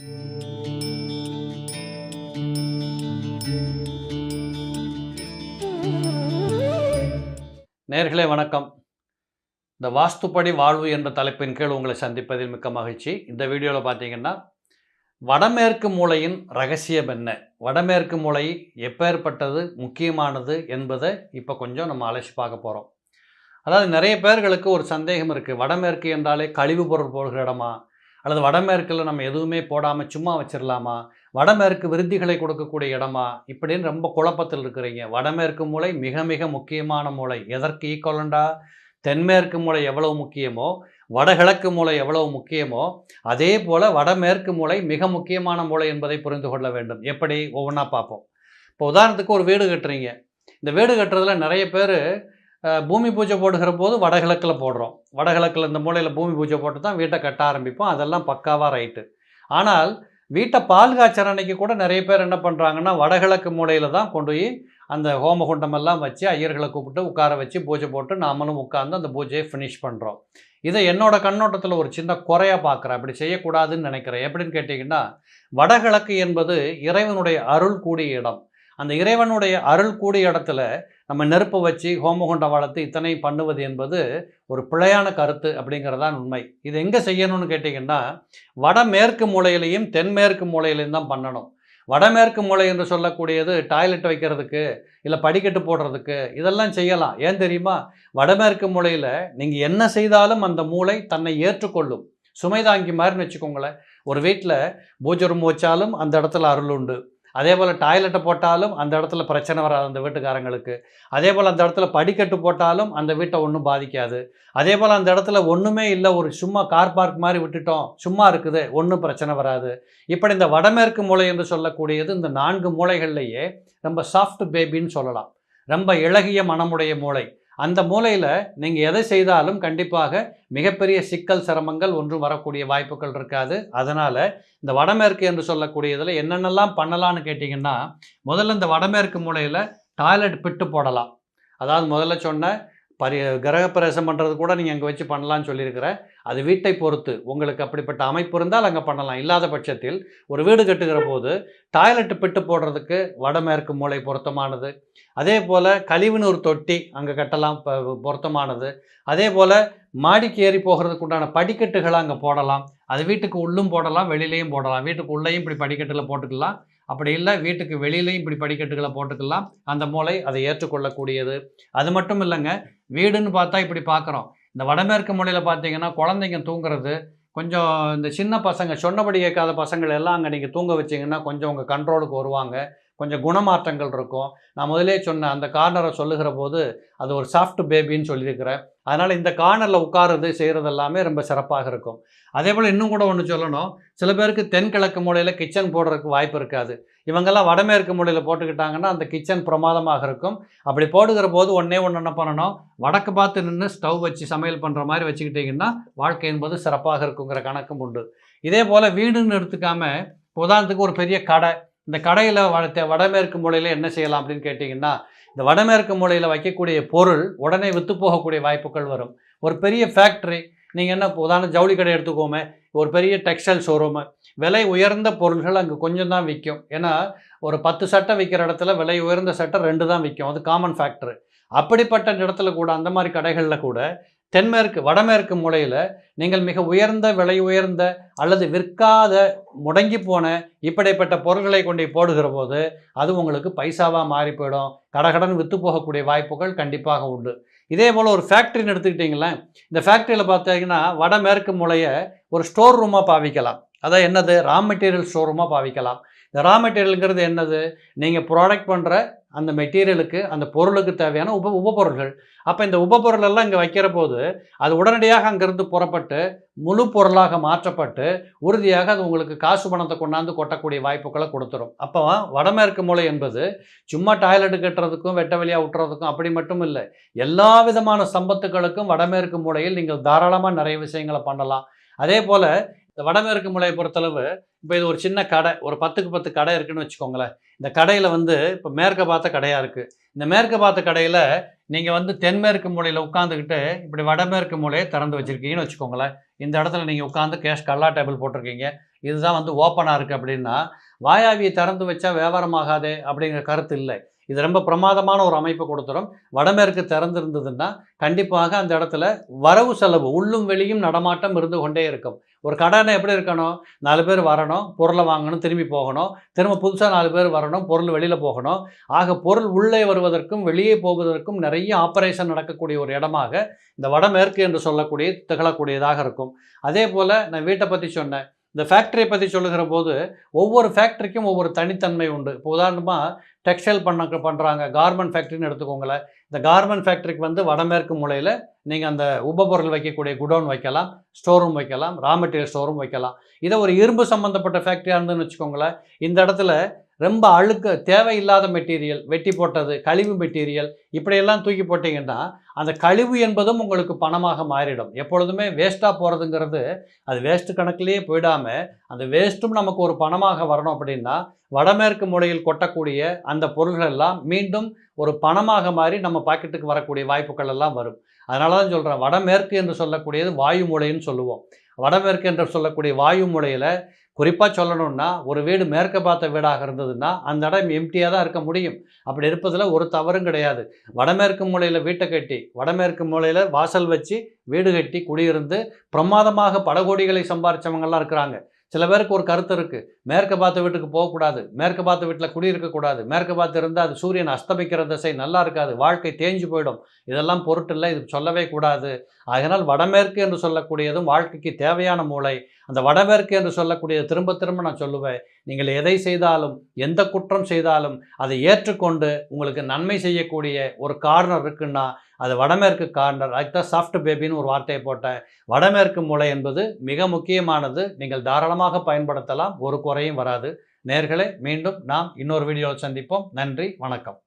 நேர்களே வணக்கம். இந்த வாஸ்துப்படி வாழ்வு என்ற தலைப்பின் கீழ் உங்களை சந்திப்பதில் மிக்க மகிழ்ச்சி. இந்த வீடியோவில் பார்த்தீங்கன்னா வடமேற்கு மூலையின் ரகசியம் என்ன? வடமேற்கு மூலை எப்பேற்பட்டது முக்கியமானது என்பதை இப்போ கொஞ்சம் நம்ம அலசி பார்க்க போகிறோம் அதாவது நிறைய பேர்களுக்கு ஒரு சந்தேகம் இருக்குது வடமேற்கு என்றாலே கழிவு பொருள் போடுகிற இடமா? அல்லது வடமேற்கில் நம்ம எதுவுமே போடாமல் சும்மா வச்சிடலாமா வடமேற்கு விருத்திகளை கொடுக்கக்கூடிய இடமா? இப்படின்னு ரொம்ப குழப்பத்தில் இருக்கிறீங்க. வடமேற்கு மூலை மிக மிக முக்கியமான மூலை எதற்கு ஈக்குவலண்டா தென்மேற்கு மூலை எவ்வளவு முக்கியமோ? வடகிழக்கு மூலை எவ்வளவு முக்கியமோ? அதே போல் வடமேற்கு மூலை மிக முக்கியமான மூளை என்பதை புரிந்து கொள்ள வேண்டும். எப்படி? ஒவ்வொன்றா பார்ப்போம். இப்போ உதாரணத்துக்கு ஒரு வீடு கட்டுறீங்க. இந்த வீடு கட்டுறதுல நிறைய பேர் பூமி பூஜை போடுகிற போது வடகிழக்கில் போடுறோம். வடகிழக்கில் இந்த மூலையில் பூமி பூஜை போட்டு தான் வீட்டை கட்ட ஆரம்பிப்போம். அதெல்லாம் பக்காவாக ரைட்டு ஆனால் வீட்டை பால் காய்ச்சற அன்னைக்கு கூட நிறைய பேர் என்ன பண்ணுறாங்கன்னா வடகிழக்கு மூலையில் தான் கொண்டு போய் அந்த ஹோமகுண்டம் எல்லாம் வச்சு ஐயர்களை கூப்பிட்டு உட்கார வச்சு பூஜை போட்டு நாமளும் உட்கார்ந்து அந்த பூஜையை ஃபினிஷ் பண்ணுறோம் இதை என்னோட கண்ணோட்டத்தில் ஒரு சின்ன குறையாக பார்க்குறேன் அப்படி செய்யக்கூடாதுன்னு நினைக்கிறேன். எப்படின்னு கேட்டிங்கன்னா வடகிழக்கு என்பது இறைவனுடைய அருள் கூடிய இடம். அந்த இறைவனுடைய அருள் கூடிய இடத்துல நம்ம நெருப்பு வச்சு ஹோமகுண்டம் வளர்த்து இத்தனை பண்ணுவது என்பது ஒரு பிழையான கருத்து அப்படிங்கிறதான் உண்மை. இது எங்கே செய்யணும்னு கேட்டிங்கன்னா வடமேற்கு மூலையிலையும் தென்மேற்கு மூலையிலையும் தான் பண்ணணும். வடமேற்கு மூலை என்று சொல்லக்கூடியது டாய்லெட் வைக்கிறதுக்கு இல்லை படிக்கட்டு போடுறதுக்கு இதெல்லாம் செய்யலாம். ஏன் தெரியுமா? வடமேற்கு மூலையில் நீங்கள் என்ன செய்தாலும் அந்த மூளை தன்னை ஏற்றுக்கொள்ளும். சுமைதாங்கி மாதிரின்னு வச்சுக்கோங்களேன். ஒரு வீட்டில் பூஜை ரூம் வச்சாலும் அந்த இடத்துல அருள் உண்டு. அதே போல் டாய்லெட்டை போட்டாலும் அந்த இடத்துல பிரச்சனை வராது அந்த வீட்டுக்காரங்களுக்கு. அதே போல் அந்த இடத்துல படிக்கட்டு போட்டாலும் அந்த வீட்டை ஒன்றும் பாதிக்காது. அதே போல் அந்த இடத்துல ஒன்றுமே இல்லை ஒரு சும்மா கார் பார்க் மாதிரி விட்டுட்டோம் சும்மா இருக்குது ஒன்றும் பிரச்சனை வராது. இப்படி இந்த வடமேற்கு மூளை என்று சொல்லக்கூடியது இந்த நான்கு மூளைகள்லேயே ரொம்ப சாஃப்ட் பேபின்னு சொல்லலாம். ரொம்ப இளகிய மனமுடைய மூளை. அந்த மூலையில் நீங்கள் எதை செய்தாலும் கண்டிப்பாக மிகப்பெரிய சிக்கல் சிரமங்கள் ஒன்றும் வரக்கூடிய வாய்ப்புகள் இருக்காது. அதனால் இந்த வடமேற்கு என்று சொல்லக்கூடியதில் என்னென்னலாம் பண்ணலான்னு கேட்டிங்கன்னா முதல்ல இந்த வடமேற்கு மூலையில் டாய்லெட் பிட்டு போடலாம். அதாவது முதல்ல சொன்ன பரி கிரகப்பிரவேசம் பண்ணுறது கூட நீங்கள் அங்கே வச்சு பண்ணலான்னு சொல்லியிருக்கிற. அது வீட்டை பொறுத்து. உங்களுக்கு அப்படிப்பட்ட அமைப்பு இருந்தால் அங்கே பண்ணலாம். இல்லாத பட்சத்தில் ஒரு வீடு கட்டுகிற போது டாய்லெட் பிட்டு போடுறதுக்கு வடமேற்கு மூளை பொருத்தமானது. அதே போல் கழிவுநீர் தொட்டி அங்கே கட்டலாம் பொருத்தமானது. அதே போல் மாடிக்கு ஏறி போகிறதுக்கு உண்டான படிக்கட்டுகளை அங்கே போடலாம். அது வீட்டுக்கு உள்ளும் போடலாம் வெளியிலையும் போடலாம். வீட்டுக்கு உள்ளேயும் இப்படி படிக்கட்டில் போட்டுக்கலாம். அப்படி இல்லை வீட்டுக்கு வெளியிலையும் இப்படி படிக்கட்டுகளை போட்டுக்கலாம். அந்த மூளை அதை ஏற்றுக்கொள்ளக்கூடியது. அது மட்டும் இல்லைங்க வீடுன்னு பார்த்தா இப்படி பார்க்குறோம். இந்த வடமேற்கு மொழியில் பார்த்தீங்கன்னா குழந்தைங்க தூங்குறது கொஞ்சம் இந்த சின்ன பசங்க சொன்னபடி கேட்காத பசங்கள் எல்லாம் அங்கே நீங்கள் தூங்க வச்சிங்கன்னா கொஞ்சம் உங்கள் கண்ட்ரோலுக்கு வருவாங்க. கொஞ்சம் குணமாற்றங்கள் இருக்கும். நான் முதலே சொன்னேன் அந்த கார்னரை சொல்லுகிற போது அது ஒரு சாஃப்ட் பேபின்னு சொல்லியிருக்கிறேன். அதனால் இந்த கார்னரில் உட்காருறது செய்கிறது எல்லாமே ரொம்ப சிறப்பாக இருக்கும். அதே போல் இன்னும் கூட ஒன்று சொல்லணும். சில பேருக்கு தென்கிழக்கு மூலையில் கிச்சன் போடுறதுக்கு வாய்ப்பு இருக்காது. இவங்கெல்லாம் வடமேற்கு மூலையில் போட்டுக்கிட்டாங்கன்னா அந்த கிச்சன் பிரமாதமாக இருக்கும். அப்படி போடுகிற போது ஒன்றே ஒன்று என்ன பண்ணணும்? வடக்கு பார்த்து நின்று ஸ்டவ் வச்சு சமையல் பண்ணுற மாதிரி வச்சுக்கிட்டிங்கன்னா வாழ்க்கை என்பது சிறப்பாக இருக்குங்கிற கணக்கும் உண்டு. இதே போல் வீடுன்னு எடுத்துக்காமல் உதாரணத்துக்கு ஒரு பெரிய கடை. இந்த கடையில் வளர்த்த வடமேற்கு மூலையில் என்ன செய்யலாம் அப்படின்னு கேட்டிங்கன்னா இந்த வடமேற்கு மூலையில் வைக்கக்கூடிய பொருள் உடனே விற்று போகக்கூடிய வாய்ப்புகள் வரும். ஒரு பெரிய ஃபேக்ட்ரி நீங்கள் என்ன உதாரணம் ஜவுளி கடை எடுத்துக்கோமே ஒரு பெரிய டெக்ஸ்டைல் ஷோரூமு விலை உயர்ந்த பொருள்கள் அங்கே கொஞ்சம் தான் விற்கும். ஏன்னா ஒரு பத்து சட்டை விற்கிற இடத்துல விலை உயர்ந்த சட்டை ரெண்டு தான் விற்கும். அது காமன் ஃபேக்ட்ரு அப்படிப்பட்ட இடத்துல கூட அந்த மாதிரி கடைகளில் கூட தென்மேற்கு வடமேற்கு மூலையில் நீங்கள் மிக உயர்ந்த விலை உயர்ந்த அல்லது விற்காத முடங்கி போன இப்படிப்பட்ட பொருட்களை கொண்டு போடுகிற போது அது உங்களுக்கு பைசாவாக மாறி போயிடும். கடகடன் விற்று போகக்கூடிய வாய்ப்புகள் கண்டிப்பாக உண்டு. இதே போல் ஒரு ஃபேக்ட்ரின்னு எடுத்துக்கிட்டிங்களேன். இந்த ஃபேக்ட்ரியில் பார்த்தீங்கன்னா வடமேற்கு மூலையை ஒரு ஸ்டோர் ரூமாக பாவிக்கலாம். அதான் என்னது? ரா மெட்டீரியல் ஸ்டோர் ரூமாக பாவிக்கலாம். இந்த ரா மெட்டீரியலுங்கிறது என்னது? நீங்கள் ப்ராடக்ட் பண்ணுற அந்த மெட்டீரியலுக்கு அந்த பொருளுக்கு தேவையான உப உபப்பொருள்கள் அப்போ இந்த உபப்பொருள் எல்லாம் இங்கே வைக்கிற போது அது உடனடியாக அங்கேருந்து புறப்பட்டு முழு பொருளாக மாற்றப்பட்டு உறுதியாக அது உங்களுக்கு காசு பணத்தை கொண்டாந்து கொட்டக்கூடிய வாய்ப்புகளை கொடுத்துரும். அப்போ வடமேற்கு மூலை என்பது சும்மா டாய்லெட் கட்டுறதுக்கும் வெட்ட வெளியாக விட்டுறதுக்கும் அப்படி மட்டும் இல்லை. எல்லா விதமான சம்பத்துகளுக்கும் வடமேற்கு மூலையில் நீங்கள் தாராளமாக நிறைய விஷயங்களை பண்ணலாம். அதே போல் இந்த வடமேற்கு மூலையை பொறுத்தளவு இப்போ இது ஒரு சின்ன கடை ஒரு பத்துக்கு பத்து கடை இருக்குன்னு வச்சுக்கோங்களேன். இந்த கடையில் வந்து இப்போ மேற்க பார்த்த கடையாக இருக்குது இந்த மேற்க பார்த்த கடையில் நீங்கள் வந்து தென்மேற்கு மூலையில் உட்காந்துக்கிட்டு இப்படி வடமேற்கு மூலையை திறந்து வச்சுருக்கீங்கன்னு வச்சுக்கோங்களேன். இந்த இடத்துல நீங்கள் உட்காந்து கேஷ் கல்லா டேபிள் போட்டிருக்கீங்க. இதுதான் வந்து ஓப்பனாக இருக்குது அப்படின்னா வாயாவியை திறந்து வச்சா வியாபாரமாகாதே அப்படிங்கிற கருத்து இல்லை. இது ரொம்ப பிரமாதமான ஒரு அமைப்பு கொடுத்துரும். வடமேற்கு திறந்திருந்ததுன்னா கண்டிப்பாக அந்த இடத்துல வரவு செலவு உள்ளும் வெளியும் நடமாட்டம் இருந்து கொண்டே இருக்கும். ஒரு கடனை எப்படி இருக்கணும்? நாலு பேர் வரணும் பொருளை வாங்கணும் திரும்பி போகணும். திரும்ப புதுசாக நாலு பேர் வரணும் பொருள் வெளியில் போகணும். ஆக பொருள் உள்ளே வருவதற்கும் வெளியே போவதற்கும் நிறைய ஆப்ரேஷன் நடக்கக்கூடிய ஒரு இடமாக இந்த வடமேற்கு என்று சொல்லக்கூடிய திகழக்கூடியதாக இருக்கும். அதே போல் நான் வீட்டை பற்றி சொன்னேன். இந்த ஃபேக்ட்ரியை பற்றி சொல்லுகிற போது ஒவ்வொரு ஃபேக்ட்ரிக்கும் ஒவ்வொரு தனித்தன்மை உண்டு. இப்போ உதாரணமாக டெக்ஸ்டைல் பண்ண பண்ணுறாங்க கார்மெண்ட் ஃபேக்ட்ரின்னு எடுத்துக்கோங்களேன். இந்த கார்மெண்ட் ஃபேக்ட்ரிக்கு வந்து வடமேற்கு மூலையில் நீங்கள் அந்த உபபொருள் வைக்கக்கூடிய குடோன் வைக்கலாம் ஸ்டோர் ரூம் வைக்கலாம் ரா மெட்டீரியல் ஸ்டோர் ரூம் வைக்கலாம். இதை ஒரு இரும்பு சம்மந்தப்பட்ட ஃபேக்ட்ரியாக இருந்துன்னு வச்சுக்கோங்களேன். இந்த இடத்துல ரொம்ப அழுக்க தேவையில்லாத மெட்டீரியல் வெட்டி போட்டது கழிவு மெட்டீரியல் இப்படியெல்லாம் தூக்கி போட்டிங்கன்னா அந்த கழிவு என்பதும் உங்களுக்கு பணமாக மாறிடும். எப்பொழுதுமே வேஸ்ட்டாக போகிறதுங்கிறது அது வேஸ்ட்டு கணக்கிலேயே போயிடாமல் அந்த வேஸ்ட்டும் நமக்கு ஒரு பணமாக வரணும் அப்படின்னா வடமேற்கு மூலையில் கொட்டக்கூடிய அந்த பொருள்கள் எல்லாம் மீண்டும் ஒரு பணமாக மாறி நம்ம பாக்கெட்டுக்கு வரக்கூடிய வாய்ப்புகள் எல்லாம் வரும். அதனால தான் சொல்கிறேன் வடமேற்கு என்று சொல்லக்கூடியது வாயு மூலைன்னு சொல்லுவோம். வடமேற்கு என்று சொல்லக்கூடிய வாயு மூலையில் குறிப்பாக சொல்லணும்னா ஒரு வீடு மேற்க பார்த்த வீடாக இருந்ததுன்னா அந்த இடம் எம்டியாக தான் இருக்க முடியும். அப்படி இருப்பதில் ஒரு தவறும் கிடையாது. வடமேற்கு மூலையில் வீட்டை கட்டி வடமேற்கு மூலையில் வாசல் வச்சு வீடு கட்டி குடியிருந்து பிரமாதமாக பல கோடிகளை சம்பாரித்தவங்கள்லாம் இருக்கிறாங்க. சில பேருக்கு ஒரு கருத்து இருக்குது மேற்க பார்த்த வீட்டுக்கு போகக்கூடாது. மேற்க பார்த்த வீட்டில் குடியிருக்கக்கூடாது. மேற்க பார்த்து இருந்தால் அது சூரியன் அஸ்தமிக்கிற திசை நல்லா இருக்காது. வாழ்க்கை தேஞ்சு போயிடும். இதெல்லாம் பொருட்டில்லை இது சொல்லவே கூடாது. அதனால் வடமேற்கு என்று சொல்லக்கூடியதும் வாழ்க்கைக்கு தேவையான மூளை. அந்த வடமேற்கு என்று சொல்லக்கூடிய திரும்ப திரும்ப நான் சொல்லுவேன் நீங்கள் எதை செய்தாலும் எந்த குற்றம் செய்தாலும் அதை ஏற்றுக்கொண்டு உங்களுக்கு நன்மை செய்யக்கூடிய ஒரு கார்னர் இருக்குன்னா அது வடமேற்கு கார்னர் அதுக்கு தான் சாஃப்ட் பேபின்னு ஒரு வார்த்தையை போட்டேன். வடமேற்கு முளை என்பது மிக முக்கியமானது நீங்கள் தாராளமாக பயன்படுத்தலாம் ஒரு குறையும் வராது. நேர்களை மீண்டும் நாம் இன்னொரு வீடியோவில் சந்திப்போம். நன்றி வணக்கம்.